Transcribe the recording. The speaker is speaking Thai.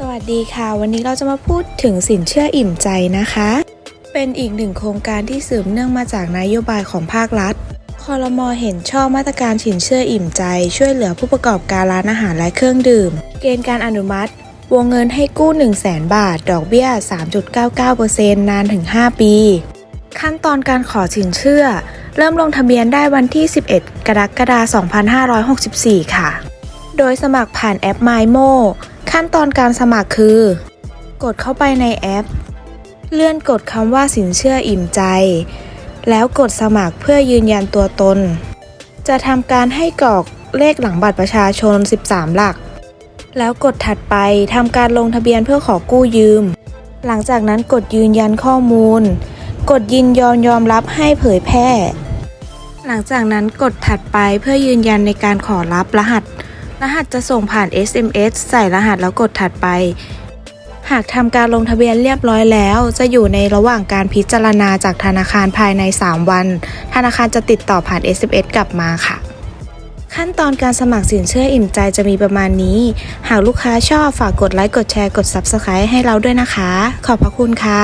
สวัสดีค่ะ วันนี้เราจะมาพูดถึงสินเชื่ออิ่มใจนะคะ เป็นอีกหนึ่งโครงการที่สืบเนื่องมาจากนโยบายของภาครัฐคอรมอเห็นชอบมาตรการสินเชื่ออิ่มใจ ช่วยเหลือผู้ประกอบการร้านอาหารและเครื่องดื่ม เกณฑ์การอนุมัติ วงเงินให้กู้ 1 0 0 0 0 0 บาท ดอกเบี้ย 3.99%นานถึง 5 ปี ขั้นตอนการขอสินเชื่อ เริ่มลงทะเบียนได้วันที่ 11 กรกฎาคม 2564 ค่ะ โดยสมัครผ่านแอป MyMo ขั้นตอนการสมัครคือ กดเข้าไปในแอป เลื่อนกดคำว่าสินเชื่ออิ่มใจ แล้วกดสมัครเพื่อยืนยันตัวตน จะทำการให้กรอกเลขหลังบัตรประชาชน 13 หลัก แล้วกดถัดไปทำการลงทะเบียนเพื่อขอกู้ยืม หลังจากนั้นกดยืนยันข้อมูล กดยินยอมยอมรับให้เผยแพร่ หลังจากนั้นกดถัดไปเพื่อยืนยันในการขอรับรหัส รหัสจะส่งผ่าน SMS ใส่รหัสแล้วกดถัดไป หากทำการลงทะเบียนเรียบร้อยแล้ว จะอยู่ในระหว่างการพิจารณาจากธนาคารภายใน 3 วัน ธนาคารจะติดต่อผ่าน SMS กลับมาค่ะขั้นตอนการสมัครสินเชื่ออิ่มใจจะมีประมาณนี้ หากลูกค้าชอบฝากกดไลค์ กดแชร์ กด Subscribe ให้เราด้วยนะคะ ขอบพระคุณค่ะ